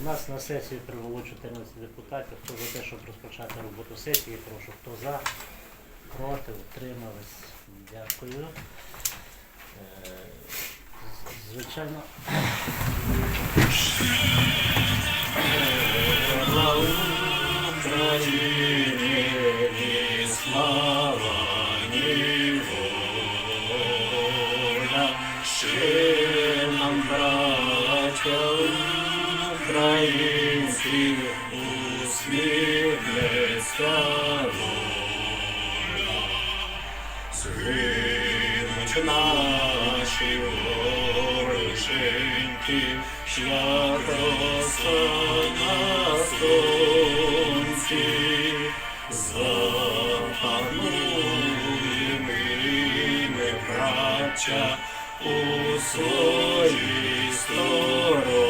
У нас на сесії прибуло 14 депутатів. Хто за те, щоб розпочати роботу сесії, прошу. Хто за, проти, утримались. Дякую. Е, Звичайно. Слава Згинуть наші вороженьки, як роса на сонці, запануємо ми, браття, у своїй сторонці.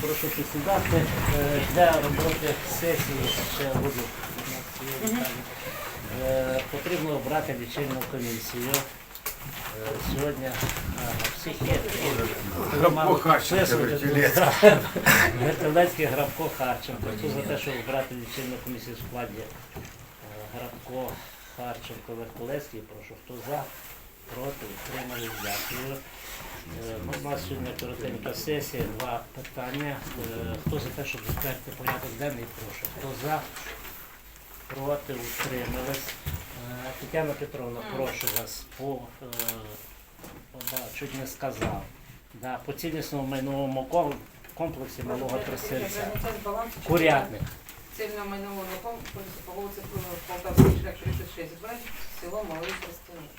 Прошу присідати. Е, Для роботи сесії ще буду. Е, Потрібно обрати лічильну комісію. Е, Сьогодні всіх є. Грабко Харченко. Хто за те, щоб обрати лічильну комісію в складі Грабко Харченко Вертилецький, прошу, хто за, проти, утримали, дякую. Е, У нас сьогодні коротенька сесія, два питання. Е, Хто за те, щоб затвердити порядок денний, прошу. Хто за, проти, утримались. Е, Тетяна Петровна, прошу вас по, е, да, чуть не сказав. Да, по цілісному майновому комплексі малого тростянця. Курятник. Цільно майнового комплексу по вулиці Полтавський шлях 36 Б, село Малий Тростянець.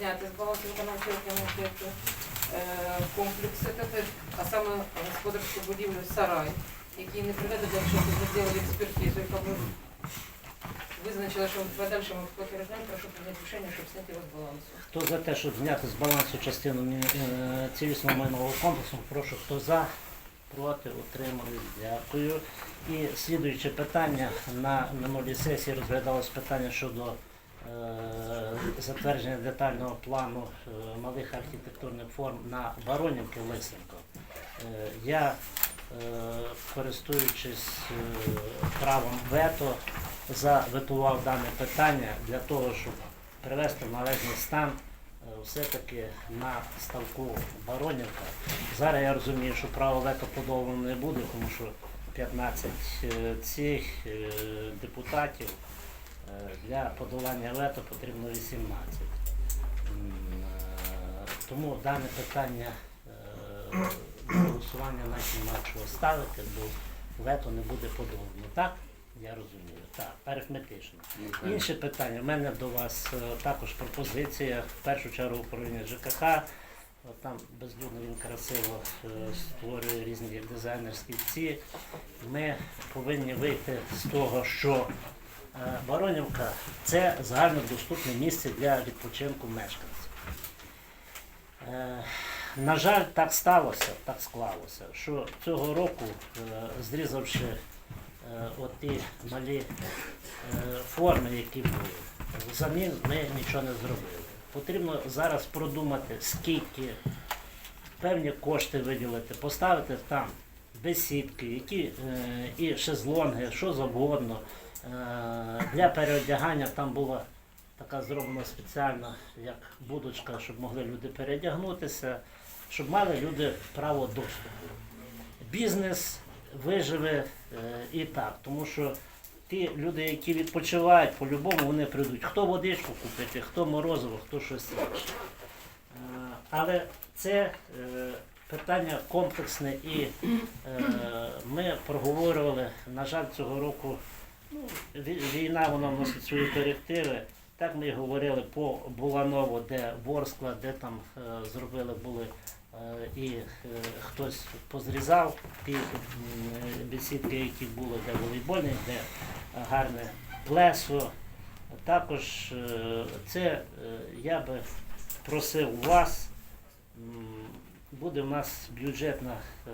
Зняти з балансу виконавчого комітету комплекс, этот, а саме господарську будівлю сарай, який не приведе до того, зробили експертизу, яка б визначила, що в подальшому експлуатуванні прошу прийняти рішення, щоб зняти його з балансу. Хто за те, щоб зняти з балансу частину е, цілісного майнового комплексу, прошу, хто за, проти, утримались, дякую. І слідуюче питання на минулій сесії розглядалось питання щодо затвердження детального плану е, малих архітектурних форм на Баронівки Лисенко. Е, я, е, користуючись е, правом вето, заветував дане питання для того, щоб привести в належний стан е, все-таки на ставку Баронівка. Зараз я розумію, що право вето подолано не буде, тому що 15 е, цих е, депутатів е, для подолання вето потрібно 18. Е, Тому дане питання е, голосування наші нема чого ставити, бо вето не буде подолано. Так? Я розумію. Так, арифметично. Інше питання. У мене до вас е, також пропозиція. В першу чергу управління ЖКХ. От там безлюдно він красиво е, створює різні дизайнерські ці. Ми повинні вийти з того, що е, Воронівка це загальнодоступне місце для відпочинку мешканців. Е, На жаль, так сталося, так склалося, що цього року, е, зрізавши е, оті малі е, форми, які були, взамін ми нічого не зробили. Потрібно зараз продумати, скільки певні кошти виділити, поставити там бесідки, які е, і шезлонги, що завгодно. Е, для переодягання там була така зроблена спеціальна, як будочка, щоб могли люди передягнутися, щоб мали люди право доступу. Бізнес виживе е, і так, тому що ті люди, які відпочивають, по-любому вони прийдуть. Хто водичку купити, хто морозиво, хто щось інше. Але це е, питання комплексне і е, ми проговорювали, на жаль, цього року війна вона вносить свої корективи. Так ми говорили по Буланову, де Ворскла, де там е, зробили були е, і е, хтось позрізав ті бесідки, які були, де волейбольні, де гарне плесо. Також е, це е, я би просив вас. Буде в нас бюджетна е,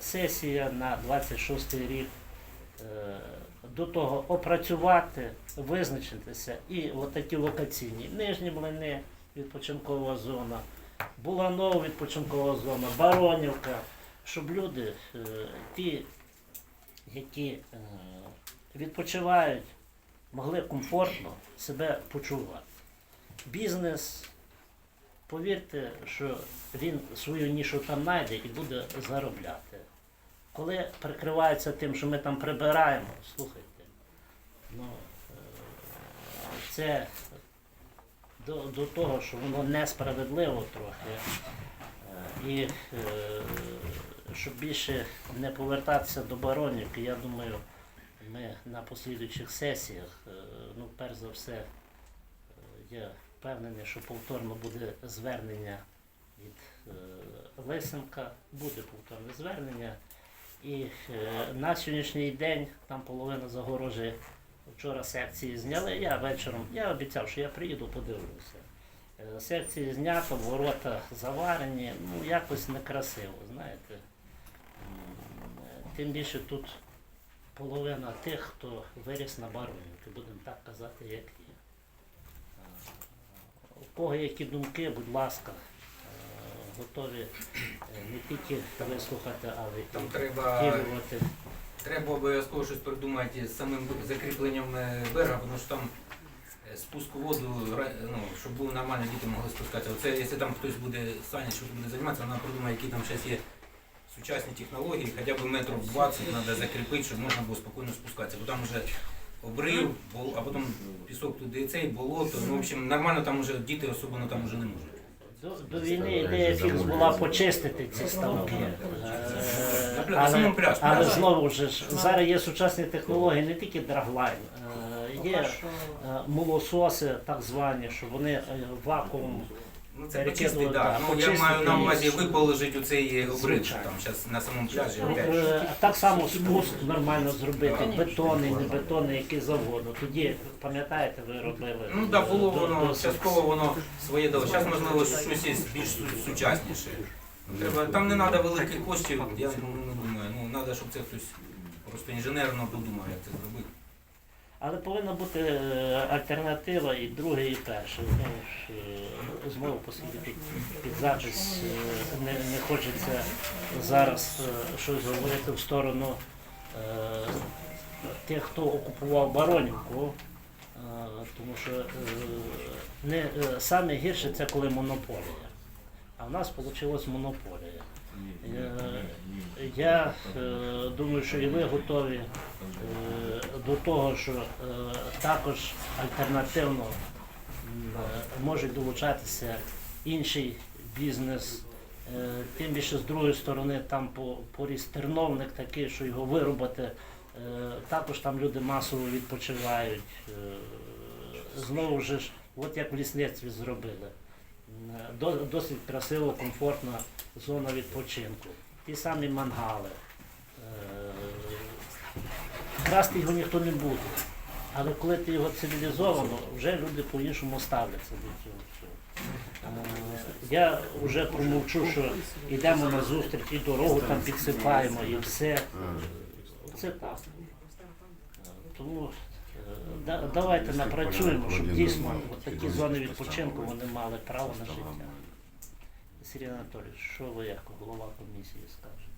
сесія на 26 рік. Е, До того опрацювати, визначитися. І отакі локаційні. Нижні млини, відпочинкова зона, Буланова відпочинкова зона, Баронівка, щоб люди, е, ті, які е, відпочивають, могли комфортно себе почувати. Бізнес, повірте, що він свою нішу там знайде і буде заробляти. Коли прикривається тим, що ми там прибираємо, слухайте, ну, е, це до, до того, що воно несправедливо трохи. Е, І е, щоб більше не повертатися до баронівки, я думаю, ми на послідуючих сесіях, ну, перш за все, я впевнений, що повторно буде звернення від Лисенка, буде повторне звернення. І е, на сьогоднішній день там половина загорожі вчора секції зняли. Я вечором, я обіцяв, що я приїду, подивлюся. Е, Секції знято, ворота заварені, ну якось некрасиво, знаєте. Тим більше тут половина тих, хто виріс на барвинки, будемо так казати, як є. Е, У кого які думки, будь ласка, готові е, не тільки вислухати, але Там треба, втілювати. треба обов'язково щось придумати з самим закріпленням е, берега, тому що там е, спуск у воду, ра- ну, щоб було нормально, діти могли спускатися. Оце, якщо там хтось буде Саня, що буде займатися, вона придумає, які там зараз є сучасні технології, хоча б метрів 20 треба закріпити, щоб можна було спокійно спускатися. Бо там вже обрив, бол- а потім пісок туди цей, болото. Ну, в общем, нормально там вже діти особливо там вже не можуть. До, до війни ідея фікс була почистити ці ставки. Е, на Але, але знову ж зараз є сучасні технології, не тільки драглайн, е, є е, молососи, так звані, що вони е, вакуум. Ну це Перекидувати, да, так. Ну, я маю на увазі виположити оцей обрив, що там зараз на самому пляжі. Ну, опять. е, Так само спуск нормально зробити, бетонний, не бетонний, який завгодно. Тоді, пам'ятаєте, ви робили. Ну так було до- воно, досить- частково воно своє дало. Зараз можливо щось є більш су- сучасніше. Треба, там не треба великих коштів, я ну, не думаю. Ну треба, щоб це хтось просто інженерно подумав, як це зробити. Але повинна бути е, альтернатива і друге, і перше. Знову оскільки тут під запис е, не, не хочеться зараз е, щось говорити в сторону тих, хто окупував Баронівку. Тому що не, саме гірше це коли монополія. А в нас вийшла монополія. Е, Я е, думаю, що і ви готові е, до того, що також альтернативно м, е, можуть долучатися інший бізнес. Тим більше з другої сторони там поріс терновник такий, що його вирубати. е, Також там люди масово відпочивають. Знову ж, от як в лісництві зробили. До- Досить красиво, комфортна зона відпочинку. Ті самі мангали. Е, Красти його ніхто не буде. Але коли ти його цивілізовано, вже люди по-іншому ставляться до цього. Е, Я вже промовчу, що йдемо на зустріч і дорогу там підсипаємо і все. Це так. Е, Тому е, да- давайте напрацюємо, щоб дійсно такі зони відпочинку вони мали право на життя. Сергій Анатолійович, що ви як голова комісії скажете?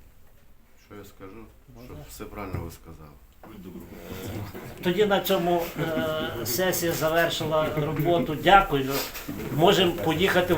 Що я скажу? Ну, Щоб да. все правильно ви сказали. Тоді на цьому е, сесія завершила роботу. Дякую. Можемо поїхати